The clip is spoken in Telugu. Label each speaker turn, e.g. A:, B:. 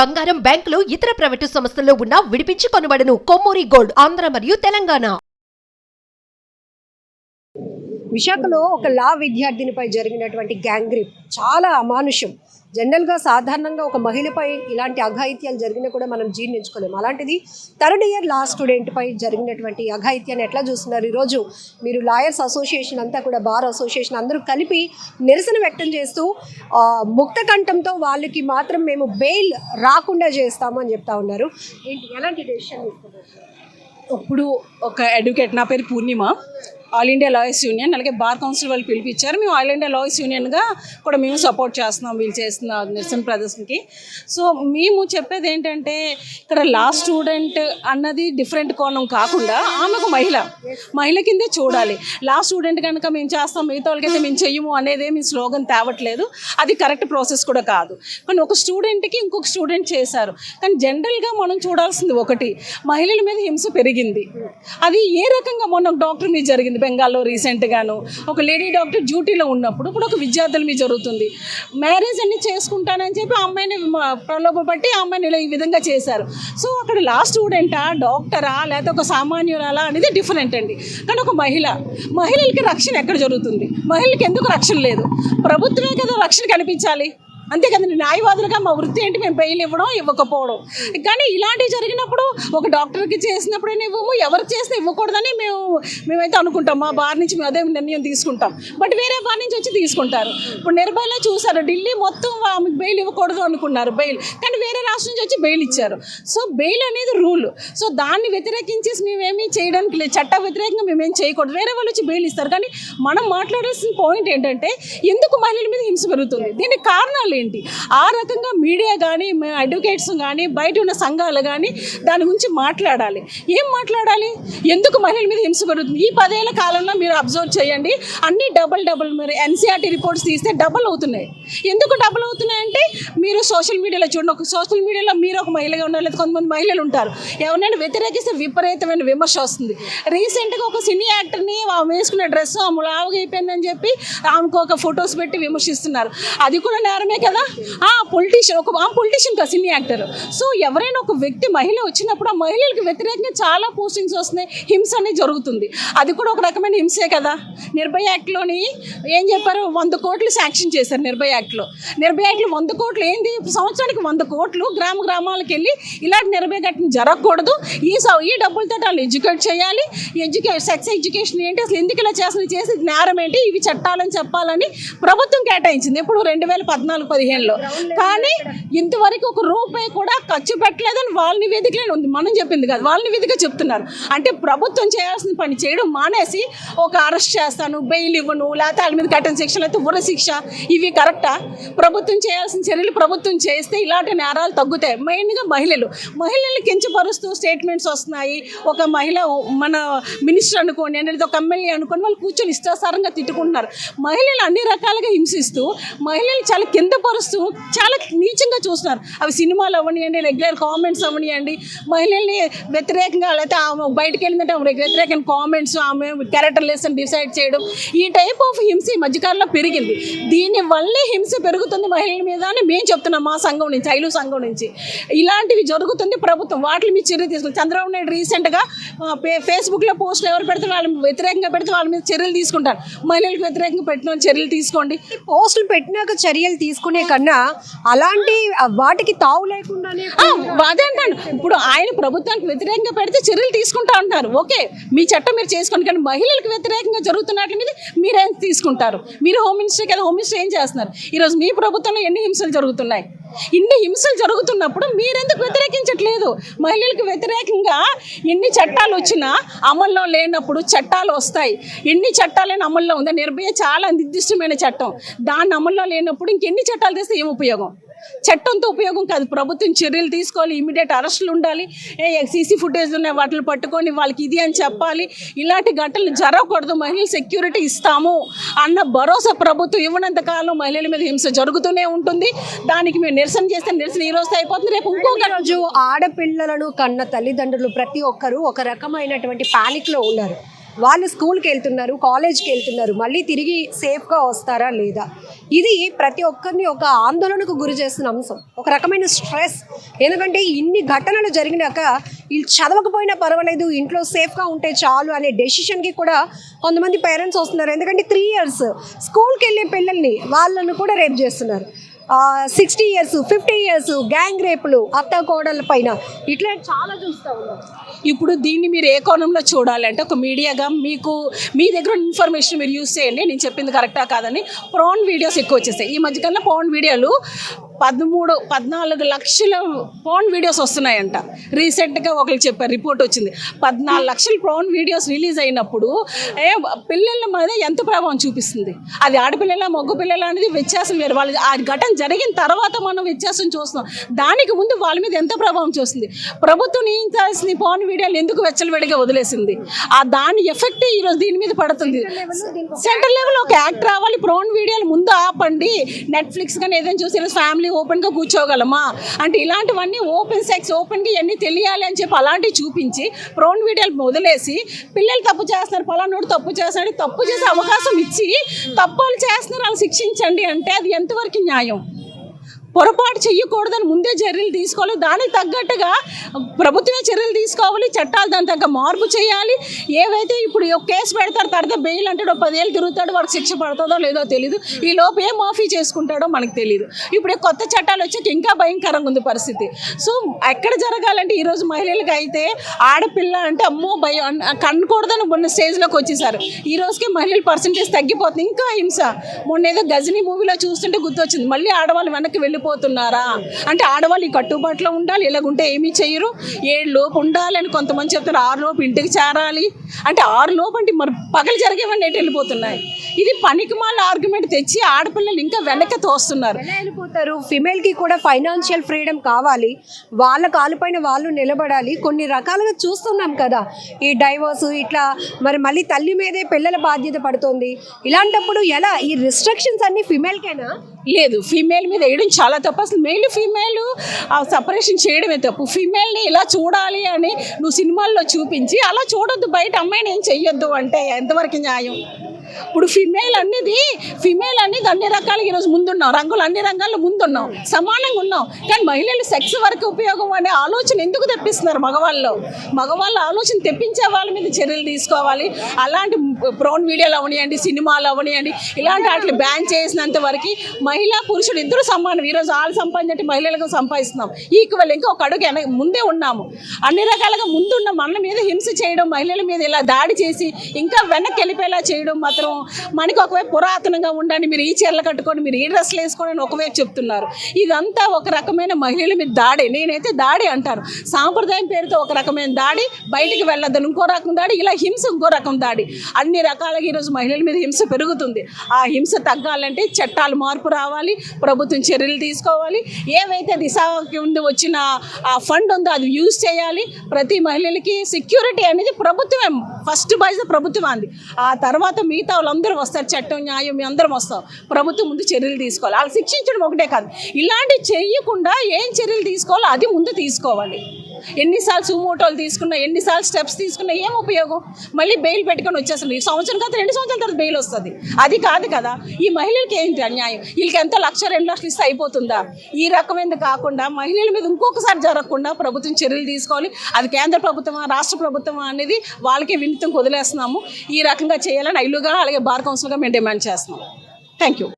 A: బంగారం బ్యాంకులు ఇతర ప్రైవేటు సంస్థల్లో ఉన్న విడిపించి కొనబడను. కొమ్మూరి గోల్డ్ ఆంధ్ర మరియు తెలంగాణ.
B: విశాఖలో ఒక లా విద్యార్థినిపై జరిగినటువంటి గ్యాంగ్ రేప్ చాలా అమానుషం జనరల్గా సాధారణంగా ఒక మహిళపై ఇలాంటి అఘాయిత్యాలు జరిగినా కూడా మనం జీర్ణించుకోలేము. అలాంటిది థర్డ్ ఇయర్ లా స్టూడెంట్పై జరిగినటువంటి అఘాయిత్యాన్ని ఎట్లా చూస్తున్నారు? ఈరోజు మీరు లాయర్స్ అసోసియేషన్ అంతా కూడా బార్ అసోసియేషన్ అందరూ కలిపి నిరసన వ్యక్తం చేస్తూ ముక్త కంఠంతో వాళ్ళకి మాత్రం మేము బెయిల్ రాకుండా చేస్తాము అని చెప్తా ఉన్నారు. ఏంటి? ఎలాంటి డెసిషన్ తీసుకున్నారు?
C: ఇప్పుడు ఒక అడ్వకేట్ నా పేరు Purnima. All India lawyers union అలాగే బార్ కౌన్సిల్ వాళ్ళు పిలిపించారు. మేము ఆల్ ఇండియా లాయర్స్ యూనియన్గా కూడా మేము సపోర్ట్ చేస్తున్నాం వీళ్ళు చేస్తున్న నిరసన ప్రదర్శనకి. సో మేము చెప్పేది ఏంటంటే ఇక్కడ లా స్టూడెంట్ అన్నది డిఫరెంట్ కోణం కాకుండా ఆమె ఒక మహిళ. మహిళ కిందే చూడాలి. లా స్టూడెంట్ కనుక మేము చేస్తాం మిగతా వాళ్ళకైతే మేము చెయ్యము అనేది మీ స్లోగన్ తేవట్లేదు. అది కరెక్ట్ ప్రాసెస్ కూడా కాదు. కానీ ఒక స్టూడెంట్కి ఇంకొక స్టూడెంట్ చేశారు. కానీ జనరల్గా మనం చూడాల్సింది ఒకటి మహిళల మీద హింస పెరిగింది. అది ఏ రకంగా మొన్న ఒక డాక్టర్ మీద జరిగింది బెంగాల్లో రీసెంట్గాను ఒక లేడీ డాక్టర్ డ్యూటీలో ఉన్నప్పుడు ఇప్పుడు ఒక విద్యార్థుల మీద జరుగుతుంది. మ్యారేజ్ అన్ని చేసుకుంటానని చెప్పి ఆ అమ్మాయిని ప్రలోభపట్టి ఆ అమ్మాయిని ఈ విధంగా చేశారు. సో అక్కడ లా స్టూడెంటా డాక్టరా లేకపోతే ఒక సామాన్యురాలా అనేది డిఫరెంట్ అండి. కానీ ఒక మహిళ మహిళలకి రక్షణ ఎక్కడ జరుగుతుంది? మహిళలకి ఎందుకు రక్షణ లేదు? ప్రభుత్వమే కదా రక్షణ కనిపించాలి అంతే కదండి న్యాయవాదులుగా మా వృత్తి ఏంటి మేము బెయిల్ ఇవ్వడం ఇవ్వకపోవడం. కానీ ఇలాంటివి జరిగినప్పుడు ఒక డాక్టర్కి చేసినప్పుడైనా ఇవ్వము ఎవరికి చేసినా ఇవ్వకూడదని మేము మేమైతే అనుకుంటాం. మా బార్ నుంచి మేము అదే నిర్ణయం తీసుకుంటాం. బట్ వేరే బార్ నుంచి వచ్చి తీసుకుంటారు. ఇప్పుడు నిర్భయలో చూసారు ఢిల్లీ మొత్తం ఆమెకు బెయిల్ ఇవ్వకూడదు అనుకున్నారు బెయిల్. కానీ వేరే రాష్ట్రం నుంచి వచ్చి బెయిల్ ఇచ్చారు. సో బెయిల్ అనేది రూల్. సో దాన్ని వ్యతిరేకించేసి మేమేమీ చేయడానికి లేదు. చట్ట వ్యతిరేకంగా మేమేం చేయకూడదు. వేరే వాళ్ళు వచ్చి బెయిల్ ఇస్తారు. కానీ మనం మాట్లాడాల్సిన పాయింట్ ఏంటంటే ఎందుకు మహిళల మీద హింస పెరుగుతుంది? దీనికి కారణాలు ఏంటి? ఆ రకంగా మీడియా కానీ అడ్వకేట్స్ కానీ బయట ఉన్న సంఘాలు కానీ దాని గురించి మాట్లాడాలి. ఏం మాట్లాడాలి? ఎందుకు మహిళల మీద హింస పెరుగుతుంది ఈ పదేళ్ళ కాలంలో మీరు అబ్జర్వ్ చేయండి. అన్ని డబల్ డబల్ మీరు ఎన్సీఆర్టీ రిపోర్ట్స్ తీస్తే డబల్ అవుతున్నాయి. ఎందుకు డబల్ అవుతున్నాయంటే మీరు సోషల్ మీడియాలో చూడండి. ఒక సోషల్ మీడియాలో మీరు ఒక మహిళగా ఉన్నారు లేదా కొంతమంది మహిళలు ఉంటారు. ఎవరైనా వ్యతిరేకిస్తే విపరీతమైన విమర్శ వస్తుంది. రీసెంట్గా ఒక సినీ యాక్టర్ని ఆమె వేసుకున్న డ్రెస్ ఆమె లావుగా అయిపోయిందని చెప్పి ఆమెకు ఒక ఫొటోస్ పెట్టి విమర్శిస్తున్నారు. అది కూడా నేరమే కదా? ఆ పొలిటీషియన్ ఒక ఆ పొలిటీషియన్ కదా సినీ యాక్టర్. సో ఎవరైనా ఒక వ్యక్తి మహిళ వచ్చినప్పుడు ఆ మహిళలకు వ్యతిరేకంగా చాలా పోస్టింగ్స్ వస్తున్నాయి హింస అనేది జరుగుతుంది. అది కూడా ఒక రకమైన హింసే కదా? నిర్భయ యాక్ట్లోని ఏం చెప్పారు? వంద కోట్లు శాంక్షన్ చేశారు నిర్భయ యాక్ట్లో. నిర్భయ యాక్ట్లో వంద కోట్లు ఏంది? సంవత్సరానికి వంద కోట్లు గ్రామ గ్రామాలకు వెళ్ళి ఇలాంటి నిర్భయ ఘటన జరగకూడదు. ఈ ఈ డబ్బులతో వాళ్ళు ఎడ్యుకేట్ చేయాలి. ఎడ్యుకే సెక్స్ ఎడ్యుకేషన్ ఏంటి? అసలు ఎందుకు ఇలా చేసిన చేసి నేరం ఏంటి? ఇవి చట్టాలని చెప్పాలని ప్రభుత్వం కేటాయించింది. ఇప్పుడు రెండు వేల పద్నాలుగు పదిహేనులో. కానీ ఇంతవరకు ఒక రూపాయి కూడా ఖర్చు పెట్టలేదని వాళ్ళ నివేదికలే ఉంది మనం చెప్పింది కాదు. వాళ్ళ నివేదిక చెప్తున్నారు. అంటే ప్రభుత్వం చేయాల్సిన పని చేయడం మానేసి ఒక అరెస్ట్ చేస్తాను బెయిల్ ఇవ్వను లేకపోతే వాళ్ళ మీద కఠిన శిక్ష లేకపోతే ఉర శిక్ష ఇవి కరెక్టా? ప్రభుత్వం చేయాల్సిన చర్యలు ప్రభుత్వం చేస్తే ఇలాంటి నేరాలు తగ్గుతాయి. మెయిన్గా మహిళలు. మహిళలు కించపరుస్తూ స్టేట్మెంట్స్ వస్తున్నాయి. ఒక మహిళ మన మినిస్టర్ అనుకోండి అనేది ఒక ఎమ్మెల్యే అనుకోండి వాళ్ళు కూర్చొని ఇష్టాసారంగా తిట్టుకుంటున్నారు. మహిళలు అన్ని రకాలుగా హింసిస్తూ మహిళలు చాలా కింద పరుస్తూ చాలా నీచంగా చూస్తున్నారు. అవి సినిమాలు అవనియండి రెగ్యులర్ కామెంట్స్ అవనియండి మహిళల్ని వ్యతిరేకంగా లేకపోతే ఆమె బయటకు వెళ్ళిందంటే ఆమె వ్యతిరేకమైన కామెంట్స్ ఆమె క్యారెక్టర్ లెస్ డిసైడ్ చేయడం ఈ టైప్ ఆఫ్ హింస ఈ మధ్యకాలంలో పెరిగింది. దీని వల్లే హింస పెరుగుతుంది మహిళల మీద అని మేము చెప్తున్నాం మా సంఘం నుంచి ఐలు సంఘం నుంచి. ఇలాంటివి జరుగుతుంది ప్రభుత్వం. వాటిని మీద చర్య తీసుకుంది. చంద్రబాబు నాయుడు రీసెంట్గా ఫేస్బుక్లో పోస్టులు ఎవరు పెడితే వాళ్ళ వ్యతిరేకంగా పెడితే వాళ్ళ మీద చర్యలు తీసుకుంటారు. మహిళలకు వ్యతిరేకంగా పెట్టిన చర్యలు తీసుకోండి.
B: పోస్టులు పెట్టినాక చర్యలు చేసుకునే కన్నా అలాంటి వాటికి తావు లేకుండానే
C: ఆ, అదే అంటాను. ఇప్పుడు ఆయన ప్రభుత్వానికి వ్యతిరేకంగా పెడితే చర్యలు తీసుకుంటా ఉంటారు ఓకే మీ చట్టం మీరు చేసుకోండి కానీ మహిళలకు వ్యతిరేకంగా జరుగుతున్నట్ల మీద మీరేం తీసుకుంటారు? మీరు హోమ్ మినిస్టర్ కదా హోమ్ మినిస్టర్ ఏం చేస్తున్నారు? ఈరోజు మీ ప్రభుత్వంలో ఎన్ని హింసలు జరుగుతున్నాయి? ఇన్ని హింసలు జరుగుతున్నప్పుడు మీరెందుకు వ్యతిరేకించట్లేదు? మహిళలకు వ్యతిరేకంగా ఎన్ని చట్టాలు వచ్చినా అమల్లో లేనప్పుడు చట్టాలు వస్తాయి. ఎన్ని చట్టాలైనా అమల్లో ఉందా? నిర్భయ చాలా నిర్దిష్టమైన చట్టం. దాన్ని అమల్లో లేనప్పుడు ఇంకెన్ని చట్టాలు తెస్తే ఏం ఉపయోగం? చట్టంతో ఉపయోగం కాదు. ప్రభుత్వం చర్యలు తీసుకోవాలి ఇమీడియట్ అరెస్టులు ఉండాలి. ఏ సీసీ ఫుటేజ్ ఉన్నాయి వాటిని పట్టుకొని వాళ్ళకి ఇది అని చెప్పాలి. ఇలాంటి ఘటనలు జరగకూడదు. మహిళలు సెక్యూరిటీ ఇస్తాము అన్న భరోసా ప్రభుత్వం ఇవ్వనంత కాలం మహిళల మీద హింస జరుగుతూనే ఉంటుంది. దానికి మేము నిరసన చేస్తే నిరసన ఈ రోజు అయిపోతుంది. రేపు ఇంకొక
B: రోజు ఆడపిల్లలను కన్న తల్లిదండ్రులు ప్రతి ఒక్కరూ ఒక రకమైనటువంటి పానిక్లో ఉన్నారు. వాళ్ళు స్కూల్కి వెళ్తున్నారు కాలేజ్కి వెళ్తున్నారు. మళ్ళీ తిరిగి సేఫ్గా వస్తారా లేదా? ఇది ప్రతి ఒక్కరిని ఒక ఆందోళనకు గురి చేస్తున్న అంశం. ఒక రకమైన స్ట్రెస్ ఎందుకంటే ఇన్ని ఘటనలు జరిగినాక వీళ్ళు చదవకపోయినా పర్వాలేదు ఇంట్లో సేఫ్గా ఉంటే చాలు అనే డెసిషన్కి కూడా కొంతమంది పేరెంట్స్ వస్తున్నారు. ఎందుకంటే త్రీ ఇయర్స్ స్కూల్కి వెళ్ళే పిల్లల్ని వాళ్ళను కూడా రేప్ చేస్తున్నారు. Sixty years fifty years gang రేపులు అత్త కోడల పైన. ఇట్లా చాలా చూస్తూ ఉన్నాం.
C: ఇప్పుడు దీన్ని మీరు ఏ కోణంలో చూడాలంటే ఒక మీడియాగా మీకు మీ దగ్గర ఉన్న ఇన్ఫర్మేషన్ మీరు యూస్ చేయండి. నేను చెప్పింది కరెక్టా కాదని ప్రోన్ వీడియోస్ ఎక్కువ వచ్చేసాయి. ఈ మధ్యకాలంలో ప్రోన్ వీడియోలు పదమూడు పద్నాలుగు లక్షల పవన్ వీడియోస్ వస్తున్నాయంట. రీసెంట్గా ఒకరికి చెప్పారు రిపోర్ట్ వచ్చింది. పద్నాలుగు లక్షల పవన్ వీడియోస్ రిలీజ్ అయినప్పుడు ఏ పిల్లల మీద ఎంత ప్రభావం చూపిస్తుంది? అది ఆడపిల్లల మగ పిల్లల అనేది వ్యత్యాసం వేరు. వాళ్ళు ఆ ఘటన జరిగిన తర్వాత మనం వ్యత్యాసం చూస్తున్నాం. దానికి ముందు వాళ్ళ మీద ఎంత ప్రభావం చూస్తుంది? ప్రభుత్వం నియమించాల్సిన పవన్ వీడియోలు ఎందుకు వెచ్చలవిడిగా వదిలేసింది? ఆ దాని ఎఫెక్ట్ ఈరోజు దీని మీద పడుతుంది. సెంటర్ లెవెల్ ఒక యాక్ట్ రావాలి ప్రోన్ వీడియోలు ముందు ఆపండి. నెట్ఫ్లిక్స్ కానీ ఏదైనా చూసి ఫ్యామిలీ ఓపెన్గా కూర్చోగలమా? అంటే ఇలాంటివన్నీ ఓపెన్ సెక్స్ ఓపెన్గా ఇవన్నీ తెలియాలి అని చెప్పి అలాంటివి చూపించి ప్రోన్ వీడియోలు మొదలేసి పిల్లలు తప్పు చేస్తున్నారు పలానోడు తప్పు చేస్తున్నాడు తప్పు చేసే అవకాశం ఇచ్చి తప్పులు చేస్తున్నారు వాళ్ళు శిక్షించండి అంటే అది ఎంతవరకు న్యాయం? పొరపాటు చేయకూడదని ముందే చర్యలు తీసుకోవాలి. దానికి తగ్గట్టుగా ప్రభుత్వమే చర్యలు తీసుకోవాలి. చట్టాలు దాని తగ్గ మార్పు చేయాలి. ఏవైతే ఇప్పుడు కేసు పెడతారు తర్వాత బెయిల్ అంటాడు పదేళ్ళు తిరుగుతాడు వాడికి శిక్ష పడుతుందో లేదో తెలియదు ఈ లోపు ఏ మాఫీ చేసుకుంటాడో మనకు తెలియదు ఇప్పుడు కొత్త చట్టాలు వచ్చాక ఇంకా భయంకరంగా ఉంది పరిస్థితి. సో ఎక్కడ జరగాలంటే ఈరోజు మహిళలకు అయితే ఆడపిల్ల అంటే అమ్మో భయం కనకూడదని ఉన్న స్టేజ్లోకి వచ్చేసారు. ఈ రోజుకి మహిళల పర్సంటేజ్ తగ్గిపోతుంది. ఇంకా హింస. మొన్న ఏదో గజనీ మూవీలో చూస్తుంటే గుర్తొచ్చింది. మళ్ళీ ఆడవాళ్ళు వెనక్కి వెళ్ళి వెళ్ళిపోతున్నారా అంటే ఆడవాళ్ళు ఈ కట్టుబాటులో ఉండాలి ఇలాగుంటే ఏమీ చేయరు. ఏడు లోపు ఉండాలని కొంతమంది చెప్తారు ఆరు లోపు ఇంటికి చేరాలి. అంటే ఆరు లోపు అంటే మరి పగలు జరిగేవన్నీ ఎటు వెళ్ళిపోతున్నాయి? ఇది పనికి మాల ఆర్గ్యుమెంట్ తెచ్చి ఆడపిల్లలు ఇంకా వెనక్కి తోస్తున్నారు.
B: ఎలా వెళ్ళిపోతారు? ఫిమేల్కి కూడా ఫైనాన్షియల్ ఫ్రీడమ్ కావాలి. వాళ్ళ కాలుపైన వాళ్ళు నిలబడాలి. కొన్ని రకాలుగా చూస్తున్నాం కదా. ఈ డైవర్స్ ఇట్లా మరి మళ్ళీ తల్లి మీదే పిల్లల బాధ్యత పడుతుంది. ఇలాంటప్పుడు ఎలా? ఈ రిస్ట్రిక్షన్స్ అన్ని ఫిమేల్కేనా
C: లేదు ఫీమేల్ మీద వేయడం చాలా తప్పు. అసలు మెయిల్ ఫీమేల్ సపరేషన్ చేయడమే తప్పు. ఫీమేల్ని ఇలా చూడాలి అని నువ్వు సినిమాల్లో చూపించి అలా చూడొద్దు. బయట అమ్మాయిని ఏం చెయ్యొద్దు అంటే ఎంతవరకు న్యాయం? ఇప్పుడు ఫిమేల్ అనేది ఫిమేల్ అనేది అన్ని రకాలుగా ఈరోజు ముందున్నాం. రంగులు అన్ని రంగాల్లో ముందున్నాం. సమానంగా ఉన్నాం. కానీ మహిళలు సెక్స్ వరకు ఉపయోగం అనే ఆలోచన ఎందుకు తెప్పిస్తున్నారు మగవాళ్ళు? మగవాళ్ళ ఆలోచన తెప్పించే వాళ్ళ మీద చర్యలు తీసుకోవాలి. అలాంటి ప్రౌన్ వీడియోలు అవనియండి సినిమాలు అవనియండి ఇలాంటి వాటిని బ్యాన్ చేసినంత వరకు మహిళా పురుషుడు ఇద్దరు సమానం. ఈరోజు వాళ్ళు సంపాదించే మహిళలకు సంపాదిస్తున్నాం. ఈక్వల్ ఇంకా ఒక అడుగు వెనక ముందే ఉన్నాము. అన్ని రకాలుగా ముందున్న మన మీద హింస చేయడం మహిళల మీద ఇలా దాడి చేసి ఇంకా వెనక్కి వెళ్ళిపోయేలా చేయడం మాత్రం మనకి ఒకవైపు పురాతనంగా ఉండండి మీరు ఈ చీరలు కట్టుకొని మీరు ఈ డ్రెస్సులు వేసుకోండి అని ఒకవైపు చెప్తున్నారు. ఇదంతా ఒక రకమైన మహిళల మీద దాడి. నేనైతే దాడి అంటాను. సాంప్రదాయం పేరుతో ఒక రకమైన దాడి బయటికి వెళ్ళొద్దని ఇంకో రకం దాడి ఇలా హింస ఇంకో రకం దాడి. అన్ని రకాలుగా ఈరోజు మహిళల మీద హింస పెరుగుతుంది. ఆ హింస తగ్గాలంటే చట్టాలు మార్పు రావాలి ప్రభుత్వం చర్యలు తీసుకోవాలి. ఏవైతే దిశ కింద వచ్చిన ఆ ఫండ్ ఉందో అది యూజ్ చేయాలి. ప్రతి మహిళలకి సెక్యూరిటీ అనేది ప్రభుత్వమే. ఫస్ట్ బాధ్యత ప్రభుత్వం అంది. ఆ తర్వాత మిగతా వాళ్ళందరూ వస్తారు చట్టం న్యాయం మీ అందరం వస్తాం. ప్రభుత్వం ముందు చర్యలు తీసుకోవాలి. వాళ్ళు శిక్షించడం ఒకటే కాదు. ఇలాంటివి చేయకుండా ఏం చర్యలు తీసుకోవాలో అది ముందు తీసుకోవాలి. ఎన్నిసార్లు సుమోటోలు తీసుకున్నా ఎన్నిసార్లు స్టెప్స్ తీసుకున్నా ఏం ఉపయోగం? మళ్ళీ బెయిల్ పెట్టుకొని వచ్చేస్తుంది. ఈ సంవత్సరం కాదు రెండు సంవత్సరాల తర్వాత బెయిల్ వస్తుంది. అది కాదు కదా. ఈ మహిళలకి ఏంటి అన్యాయం? వీళ్ళకి ఎంత లక్ష రెండు లక్షలు ఇస్తే అయిపోతుందా? ఈ రకమైనది కాకుండా మహిళల మీద ఇంకొకసారి జరగకుండా ప్రభుత్వం చర్యలు తీసుకోవాలి. అది కేంద్ర ప్రభుత్వమా రాష్ట్ర ప్రభుత్వమా అనేది వాళ్ళకే వినితం వదిలేస్తున్నాము ఈ రకంగా చేయాలని ఐలుగా అలాగే బార్ కౌన్సిల్గా మేము డిమాండ్ చేస్తున్నాం. Thank you